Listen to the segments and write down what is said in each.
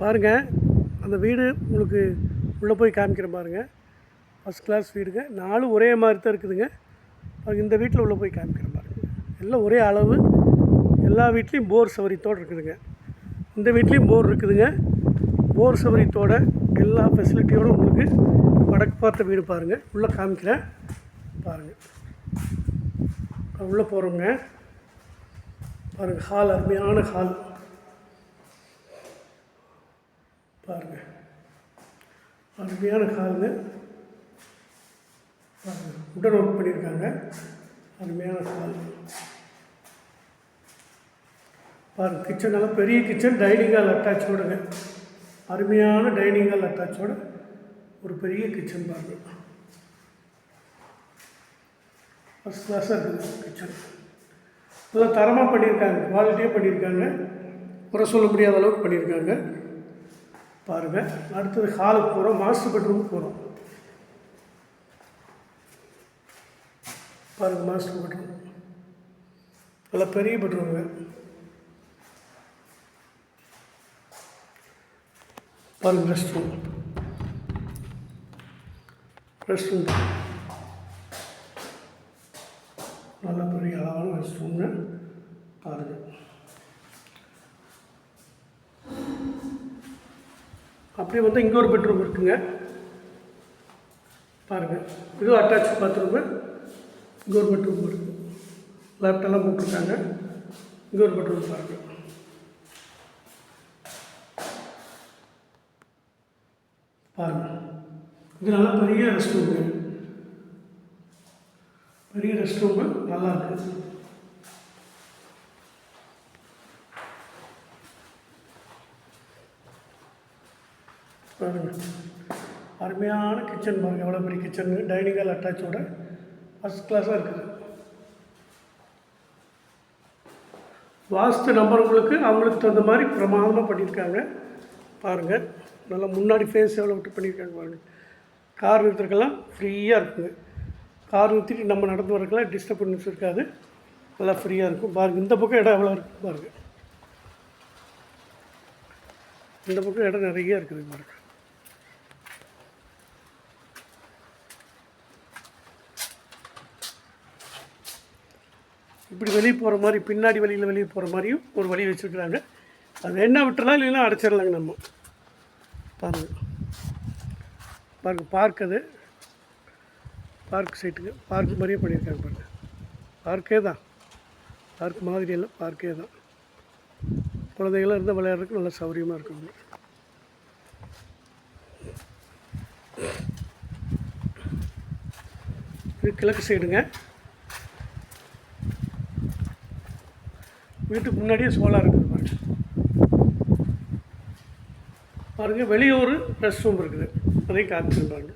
பாருங்கள் அந்த வீடு உங்களுக்கு உள்ளே போய் காமிக்கிற பாருங்க. ஃபஸ்ட் கிளாஸ் வீடுங்க. நாலும் ஒரே மாதிரி தான் இருக்குதுங்க. பாருங்க, இந்த வீட்டில் உள்ளே போய் காமிக்கிற பாருங்க. எல்லாம் ஒரே அளவு. எல்லா வீட்லேயும் போர் சௌகரியத்தோடு இருக்குதுங்க. இந்த வீட்லேயும் போர் இருக்குதுங்க. போர் சௌகரியத்தோட எல்லா ஃபெசிலிட்டியோடு உங்களுக்கு வடக்கு பார்த்த வீடு பாருங்கள் உள்ளே காமிக்கிறேன். பாருங்கள் உள்ளே போகிறோங்க பாருங்கள் ஹால் அருமையான ஹால் பாருங்கள் அருமையான ஹாலுங்க பாருங்கள் உடன் ஒர்க் பண்ணியிருக்காங்க. அருமையான ஹால் பாருங்க. கிச்சன் பெரிய கிச்சன் டைனிங் ஹால் அட்டாச்சோடுங்க அருமையான டைனிங் ஹால் அட்டாச்சோட ஒரு பெரிய கிச்சன் பாருங்கள் ஃபஸ்ட் கிளாஸாக இருக்குது கிச்சன். நல்லா தரமாக பண்ணியிருக்காங்க. குவாலிட்டியாக பண்ணியிருக்காங்க. குறை சொல்ல முடியாத அளவுக்கு பண்ணியிருக்காங்க. பாருங்கள் அடுத்தது ஹாலுக்கு போகிறோம் மாஸ்டர் பெட்ரூமுக்கு போகிறோம் பாருங்கள் மாஸ்டர் பெட்ரூம் நல்லா பெரிய பெட்ரூமுங்க பாருங்கள் ரெஸ்ட் ரூம் ரெஸ்ட் ரூம் நல்ல பெரிய அழகான ரெஸ்ட் ரூம்னு பாருங்கள் அப்படியே வந்து இங்கே ஒரு பெட்ரூம் இருக்குங்க. பாருங்கள் இதுவும் அட்டாச் பாத்ரூமு இங்கே ஒரு பெட்ரூம் இருக்குது லேப்டெல்லாம் போட்டிருக்காங்க. இங்கே ஒரு பெட்ரூம் பாருங்கள் பாருங்கள் இது நல்லா பெரிய ரெஸ்ட் ரூமு பெரிய ரெஸ்ட் ரூமு நல்லா இருக்குது பாருங்க அருமையான கிச்சன் பாருங்க எவ்வளோ பெரிய கிச்சன் டைனிங் ஹால் அட்டாச்சோட ஃபஸ்ட் கிளாஸாக இருக்குது. வாஸ்து நம்பர்களுக்கு அவங்களுக்கு தகுந்த மாதிரி பிரமாதமாக பண்ணியிருக்காங்க. பாருங்கள் நல்லா முன்னாடி ஃபேஸ் எவ்வளோ விட்டு பண்ணியிருக்காங்க பாருங்கள் கார் நிறுத்துறதுக்கெல்லாம் ஃப்ரீயாக இருக்குங்க. கார் நிறுத்திட்டு நம்ம நடந்து வரதுக்கெல்லாம் டிஸ்டர்பன்ஸ் இருக்காது. நல்லா ஃப்ரீயாக இருக்கும். பாருங்கள் இந்த பக்கம் இடம் எவ்வளோ இருக்குது பாருங்கள் இந்த பக்கம் இடம் நிறைய இருக்குது பாருங்கள் இப்படி வெளியே போகிற மாதிரி பின்னாடி வழியில் வெளியே போகிற மாதிரியும் ஒரு வழி வச்சுருக்குறாங்க. அது வேணா விட்டுறலாம் இல்லைன்னா அடைச்சிடலாங்க நம்ம. பாருங்கள் பாருங்க பார்க் அது. பார்க் சைட்டுக்கு பார்க் மாதிரியே பண்ணியிருக்காங்க பாருங்க. பார்க்கே தான். பார்க் மாதிரி இல்லை பார்க்கே தான். குழந்தைகளாக இருந்தால் விளையாடுறதுக்கு நல்ல சௌகரியமாக இருக்கும். இது கிழக்கு சைடுங்க வீட்டுக்கு முன்னாடியே சோலார் இருக்குது பாருங்க. பாருங்க வெளியே ஒரு ரெஸ்ட் ரூம் இருக்குது. அதையும் காமிச்சிருப்பாங்க பாருங்க.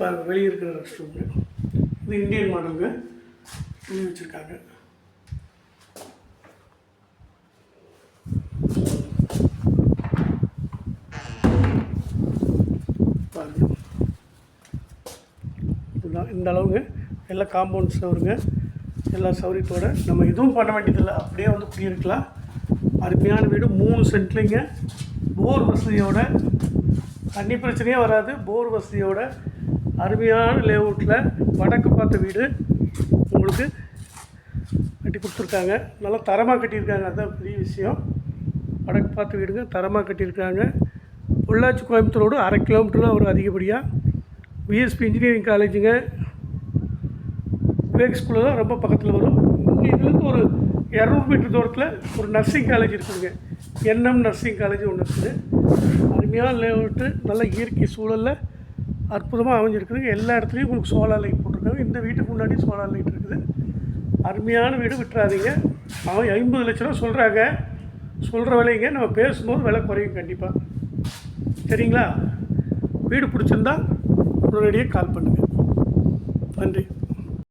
பாருங்கள் வெளியே இருக்கிற ரெஸ்ட் ரூம். இது இந்தியன் மாடலுங்க. வச்சுருக்காங்க பாருங்க இதுதான் இந்த அளவுங்க எல்லாம் காம்பவுண்ட் சவருங்க எல்லா சௌகரியத்தோட நம்ம எதுவும் பண்ண வேண்டியதில்லை. அப்படியே வந்து குடியிருக்கலாம். அருமையான வீடு. மூணு சென்ட்லிங்க. போர் வசதியோட. தண்ணி பிரச்சனையே வராது. போர் வசதியோட அருமையான லேஅவுட்டில் வடக்கு பார்த்த வீடு உங்களுக்கு கட்டி கொடுத்துருக்காங்க. நல்லா தரமாக கட்டியிருக்காங்க. அதுதான் பெரிய விஷயம். வடக்கு பார்த்த வீடுங்க. தரமாக கட்டியிருக்காங்க. பொள்ளாச்சி கோயம்புத்தூரோடு அரை கிலோமீட்டர் தான் வரும் அதிகப்படியாக விஎஸ்பி இன்ஜினியரிங் காலேஜுங்க விவேக் ஸ்கூலில் தான் ரொம்ப பக்கத்தில் வரும். இங்கே இதுலேருந்து ஒரு இரநூறு மீட்டர் தூரத்தில் ஒரு நர்சிங் காலேஜ் இருக்குதுங்க. என்எம் நர்சிங் காலேஜ் ஒன்று இருக்குது. அருமையான விட்டு நல்ல இயற்கை சூழலில் அற்புதமாக அமைஞ்சிருக்குதுங்க. எல்லா இடத்துலையும் உங்களுக்கு சோலார் லைட் போட்டிருக்காங்க. இந்த வீட்டுக்கு முன்னாடி சோலார் லைட் இருக்குது. அருமையான வீடு விட்டுறாதீங்க. அவன் ஐம்பது லட்ச ரூபா சொல்கிறாங்க சொல்கிற விலைங்க நம்ம பேசும்போது விலை குறையும் கண்டிப்பாக சரிங்களா? வீடு பிடிச்சிருந்தா உடனடியாக கால் பண்ணுங்கள் நன்றி.